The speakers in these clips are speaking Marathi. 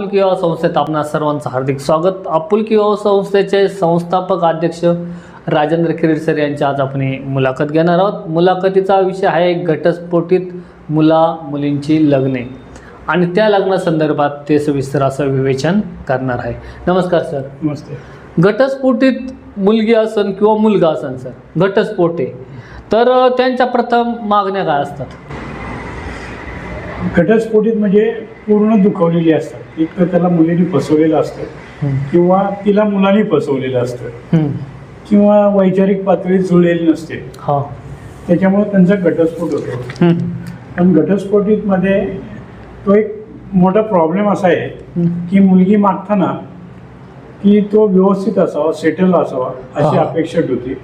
आपुलकी युवा संस्थेत आपणा सर्वांचं हार्दिक स्वागत. आपुलकी युवा संस्थेचे संस्थापक अध्यक्ष राजेंद्र किरीडसर यांची आज आपण मुलाखत घेणार आहोत. मुलाखतीचा विषय आहे घटस्फोटित मुला मुलींची लग्ने. आणि त्या लग्नासंदर्भात ते सविस्तर असं विवेचन करणार आहे. नमस्कार सर. नमस्ते. घटस्फोटित मुलगी असन किंवा मुलगा असन सर घटस्फोट. आहे तर त्यांच्या प्रथम मागण्या काय असतात? घटस्फोटित म्हणजे पूर्ण दुखावलेली असतात एक तर त्याला मुलीने फसवलेलं असतं किंवा तिला मुलांनी फसवलेलं असतं. किंवा वैचारिक पातळी जुळलेली नसते हा त्याच्यामुळे त्यांचा घटस्फोट होतो. पण घटस्फोटितमध्ये तो एक मोठा प्रॉब्लेम असा आहे. की मुलगी मागताना की तो व्यवस्थित असावा सेटल असावा अशी. अपेक्षा होती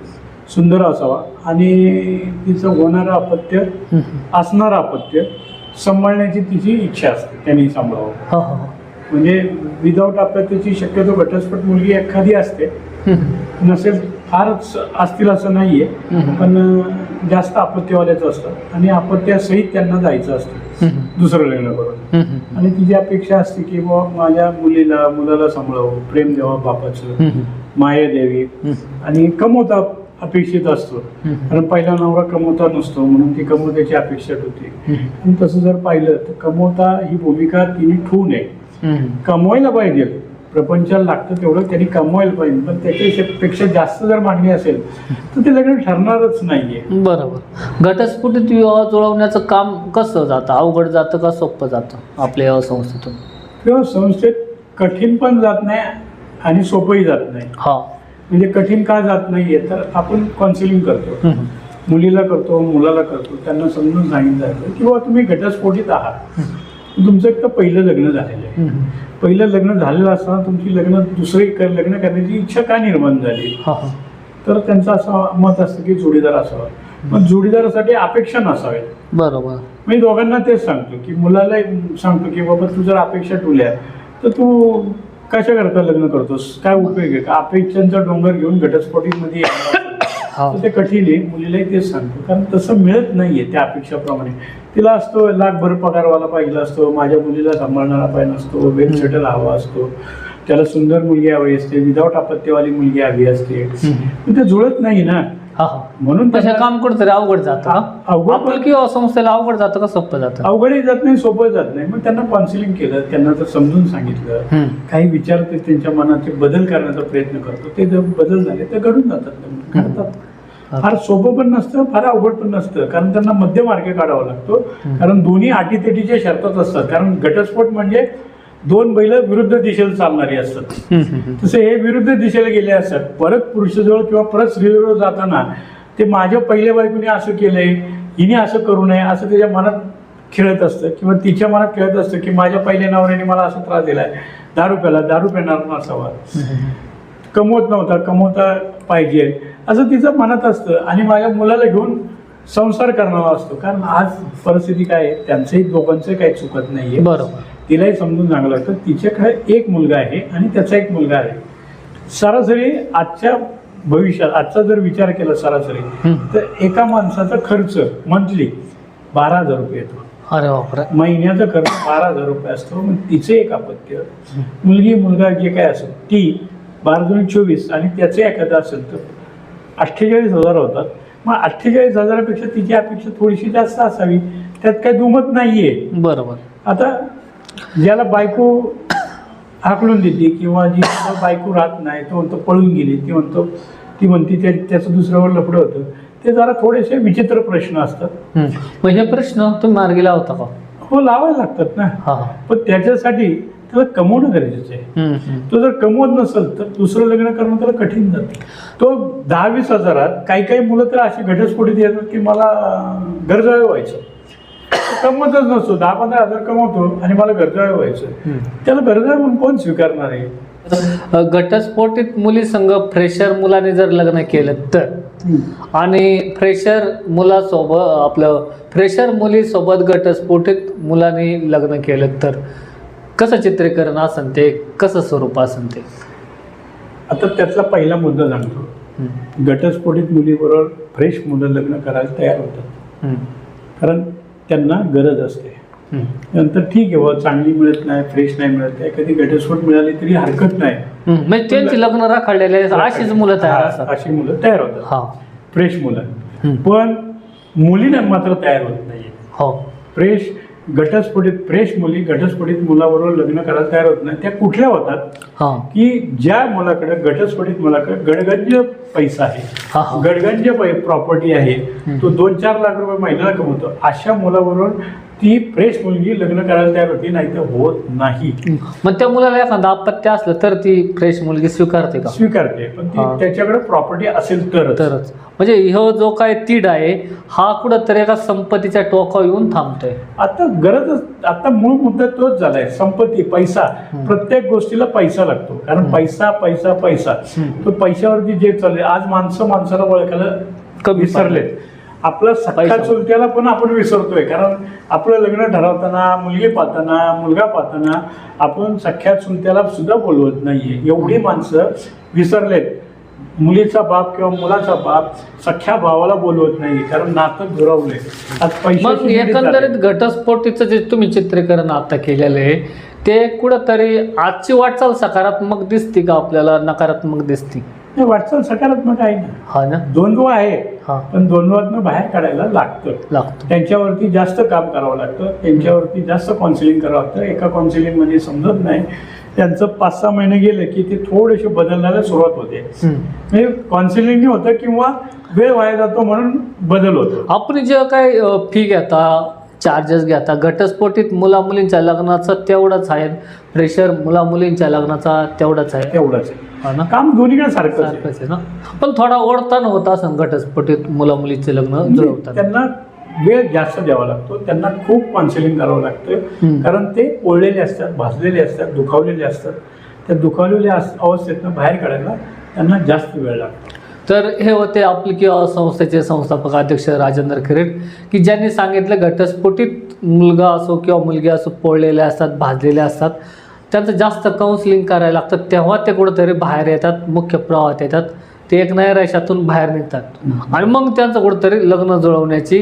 सुंदर असावा आणि तिचं होणारं अपत्य. असणारं अपत्य सांभाळण्याची तिची इच्छा असते त्यांनी सांभाळावं हा, हा, हा. म्हणजे विदाऊट अपत्याची शक्यतो घटस्फोट मुलगी एखादी असते हम्म. नसेल फारच असतील असं नाहीये हम्म. पण अं, जास्त अपत्यवाल्याच असतात आणि अपत्यासहित त्यांना जायचं असतं हम्म. दुसरं लग्न करून हम्म. आणि तिची अपेक्षा असते की बुवा माझ्या मुलीला मुलाला सांभाळावं प्रेम द्यावं बापाचं हम्म. माया द्यावी हम्म. आणि कमवता अपेक्षित असतो. कारण पहिला नवरा कमवता नसतो म्हणून ती कमवत्याची अपेक्षा होती तसं जर पाहिलं तर कमवता ही भूमिका तिने ठेवू नये. कमवायला पाहिजे. प्रपंचाला लागतं तेवढं त्यांनी कमवायला पाहिजे. पण त्याच्यापेक्षा जास्त जर मागणी असेल तर ते लग्न ठरणारच नाहीये. बरोबर. घटस्फोटित विवाह जुळवण्याचं काम कसं जातं? अवघड जातं का सोपं जातं आपल्या या संस्थेतून किंवा संस्थेत कठीण पण जात नाही आणि सोपंही जात नाही. हा. म्हणजे कठीण का जात नाहीये तर आपण काउन्सिलिंग करतो. मुलीला करतो मुलाला करतो त्यांना समजून सांगितलं जातं की बाबा तुम्ही घटस्फोटित आहात. तुमचं एक तर पहिलं लग्न झालेलं आहे. पहिलं लग्न झालेलं असताना तुमची लग्न दुसरे लग्न करण्याची इच्छा का निर्माण झाली? तर त्यांचं असं मत असतं की जोडीदार असावा. मग जोडीदारासाठी अपेक्षा नसाव्यात बरोबर. मी दोघांना तेच सांगतो की मुलाला सांगतो की बाबा तू जर अपेक्षा ठेवल्या तर तू कशा करता लग्न करतोस? काय उपयोग आहे? का अपेक्षांचा डोंगर घेऊन घटस्फोटीमध्ये हा. तर ते कठीण आहे. मुलीलाही तेच सांगतो. कारण तसं मिळत नाहीये त्या अपेक्षाप्रमाणे. तिला असतो लाखभर पगारवाला पाहिजे असतो माझ्या मुलीला सांभाळणारा पाहिजे असतो वेल सेटल हवा असतो. त्याला सुंदर मुलगी हवी असते विदाऊट अपत्यवाली मुलगी हवी असते. पण ते जुळत नाही ना. हा हा. म्हणून त्यांना काम कुठेतरी अवघड जातं अवघड पण- आपण किंवा संस्थेला अवघड जातं का सोपं जातं? अवघडही जात नाही सोपं जात नाही. मग त्यांना काउन्सिलिंग केलं त्यांना जर समजून सांगितलं हम्म. काही विचार ते त्यांच्या मनाचे बदल करण्याचा प्रयत्न करतो ते जर बदल झाले तर घडून जातात घडतात फार सोपं पण नसतं फार अवघड पण नसतं कारण त्यांना मध्य मार्ग काढावा लागतो. कारण दोन्ही अटीतेटीच्या शर्तात असतात. कारण घटस्फोट म्हणजे दोन बैल विरुद्ध दिशेला चालणारी असतात. तसे हे विरुद्ध दिशेला गेले असतात. परत पुरुषाजवळ किंवा परत स्त्रीजवळ जाताना ते माझ्या पहिल्या बायकोने असं केलंय हिने असं करू नये असं त्याच्या मनात खेळत असतं किंवा तिच्या मनात खेळत असतं की माझ्या पहिल्या नवऱ्याने मला असा त्रास दिलाय. दारू प्याला दारू पिणार नसावा. कमवत नव्हता कमवता पाहिजे. असं तिचं मनात असतं आणि माझ्या मुलाला घेऊन संसार करणारा असतो. कारण आज परिस्थिती काय आहे? त्यांचंही दोघांचं काही चुकत नाहीये. बरोबर. तिलाही समजून सांगावं लागतं. तिच्याकडे एक मुलगा आहे आणि त्याचा एक मुलगा आहे. सरासरी आजच्या भविष्यात आजचा जर विचार केला सरासरी. तर एका माणसाचा खर्च मंथली बारा हजार रुपये येतो. अरे बापरे. महिन्याचा खर्च बारा हजार रुपये असतो. मग तिचे एक अपत्य. मुलगी मुलगा जे काय असेल ती बारा दोन चोवीस आणि त्याचे एखादं असेल तर अठ्ठेचाळीस हजार होतात. मग अठ्ठेचाळीस हजारापेक्षा तिची अपेक्षा थोडीशी जास्त असावी. त्यात काही दुमत नाहीये. बरोबर. आता ज्याला बायको हाकलून देते किंवा जी बायको राहत नाही तो म्हणतो पळून गेली ती म्हणतो ती म्हणते त्या त्याचं दुसऱ्यावर लफडं होतं. ते जरा थोडेसे विचित्र प्रश्न असतात. मग हे प्रश्न तुम्ही मार्गी लावता का? हो लावायला लागतात ना. पण त्याच्यासाठी त्याला कमवणं गरजेचं आहे. तो जर कमवत नसेल तर दुसरं लग्न करणं त्याला कठीण जातं. तो दहा वीस हजारात काही काही मुलं तर अशी घटस्फोटीत येतात की मला अं, गरजावे व्हायचं कमवतच नसतो. दहा पंधरा हजार कमवतो आणि मला गरजावे व्हायचं. त्याला गरजा म्हणून कोण स्वीकारणार आहे? घटस्फोटित मुली संघ फ्रेशर मुलाने जर लग्न केलं तर. आणि फ्रेशर मुलासोबत आपलं फ्रेशर मुलीसोबत घटस्फोटित मुलाने लग्न केलं तर कसं चित्रीकरण असन ते? कसं स्वरूप असन ते? आता त्यातला पहिला मुद्दा सांगतो. घटस्फोटित मुलीबरोबर फ्रेश मुलं लग्न करायला तयार होतात. कारण त्यांना गरज असते. नंतर ठीक आहे बुवा चांगली मिळत नाही फ्रेश नाही मिळत आहे कधी घटस्फोट मिळाली तरी हरकत नाही. म्हणजे त्यांची लग्न राखडलेले अशीच मुलं तयार असतात. अशी मुलं तयार होतात. हा. फ्रेश मुलं. पण मुलींना मात्र तयार होत नाही हो. फ्रेश घटस्फोटित फ्रेश मुली घटस्फोटित मुलाबरोबर लग्न करायला तयार होत नाही. त्या कुठल्या होतात? हा. की ज्या मुलाकडे घटस्फोटित मुलाकडे गडगंज पैसा आहे. गडगंज प्रॉपर्टी आहे. तो दोन चार लाख रुपये महिन्याला कमवतो. अशा मुलाबरोबर ती फ्रेश मुलगी लग्न करायला तयार होती नाही तर होत नाही. मग त्या मुलाला एखादा अपत्य असलं तर ती फ्रेश मुलगी स्वीकारते का? स्वीकारते पण ती हा. त्याच्याकडे प्रॉपर्टी असेल तरच. तरच. म्हणजे ह्यो जो काय तीड आहे हा कुठंतरी एका संपत्तीच्या टोकावर येऊन थांबतोय. आता गरजच आता मूळ मुद्दा तोच झालाय संपत्ती पैसा. हम्म. प्रत्येक गोष्टीला पैसा लागतो कारण हम्म. पैसा पैसा पैसा. हम्म. तो पैशावरती जे चालले आज माणसं माणसाला ओळखायला कमी विसरले आपला सख्खा पैसा. चुलत्याला पण आपण विसरतोय. कारण आपलं लग्न ठरवताना मुलगी पाहताना मुलगा पाहताना आपण सख्या चुलत्याला सुद्धा बोलवत नाहीये. एवढी माणसं विसरलेत. मुलीचा बाप किंवा मुलाचा बाप सख्या भावाला बोलवत नाही कारण नातं दुरावले आज मग. एकंदरीत घटस्फोटीचं जे तुम्ही चित्रीकरण आता केलेलं आहे ते कुठंतरी आजची वाटचाल सकारात्मक दिसते का आपल्याला नकारात्मक दिसते? नाही, वाटचाल सकारात्मक आहे ना? हा ना. द्वंद्व आहे. हा. पण द्वंद्वातनं बाहेर काढायला लागतं. लागतो. त्यांच्यावरती जास्त काम करावं लागतं. त्यांच्यावरती जास्त काउन्सिलिंग करावं लागतं. एका काउन्सिलिंगमध्ये समजत नाही. त्यांचं पाच सहा महिने गेले की ते थोडेसे बदलण्याला सुरुवात होते. म्हणजे काउन्सिलिंग होतं किंवा वेळ वाया जातो म्हणून बदल होतो. आपण जे काय फी घेता चार्जेस घेता घटस्फोटीत मुला मुलींच्या लग्नाचं तेवढंच आहे. प्रेशर मुला मुलींच्या लग्नाचा तेवढाच आहे. तेवढंच आहे. हा ना काम दोन्हीकडे सारखंच. आहे ना. पण थोडा ओढताना होता असं घटस्फोटीत मुला मुलींचे लग्न म्हणजे जुळवताना. त्यांना वेळ जास्त द्यावा लागतो. त्यांना खूप काउन्सिलिंग करावं हम्म. लागतं कारण ते ओळलेले असतात भाजलेले असतात दुखावलेले असतात. त्या दुखावलेल्या अस- अवस्थेतनं बाहेर काढायला त्यांना जास्त वेळ लागतो. तर हे होते आपुलकी संस्थेचे संस्थापक अध्यक्ष राजेंद्र खिरेट की ज्यांनी सांगितलं घटस्फोटीत मुलगा असो किंवा मुलगी असो पोळलेले असतात भाजलेले असतात त्यांचं जास्त काउन्सिलिंग करायला लागतं तेव्हा ते कुठंतरी बाहेर येतात मुख्य प्रवाहात येतात. ते एक नैराश्यातून बाहेर निघतात. आणि मग त्यांचं कुठंतरी लग्न जुळवण्याची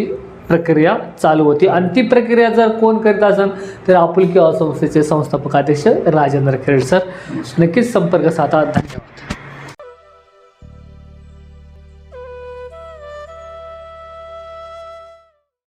प्रक्रिया चालू होती. आणि ती प्रक्रिया जर कोण करीत असेल तर आपुलकी संस्थेचे संस्थापक अध्यक्ष राजेंद्र खिरेट सर. नक्कीच संपर्क साधा. धन्यवाद.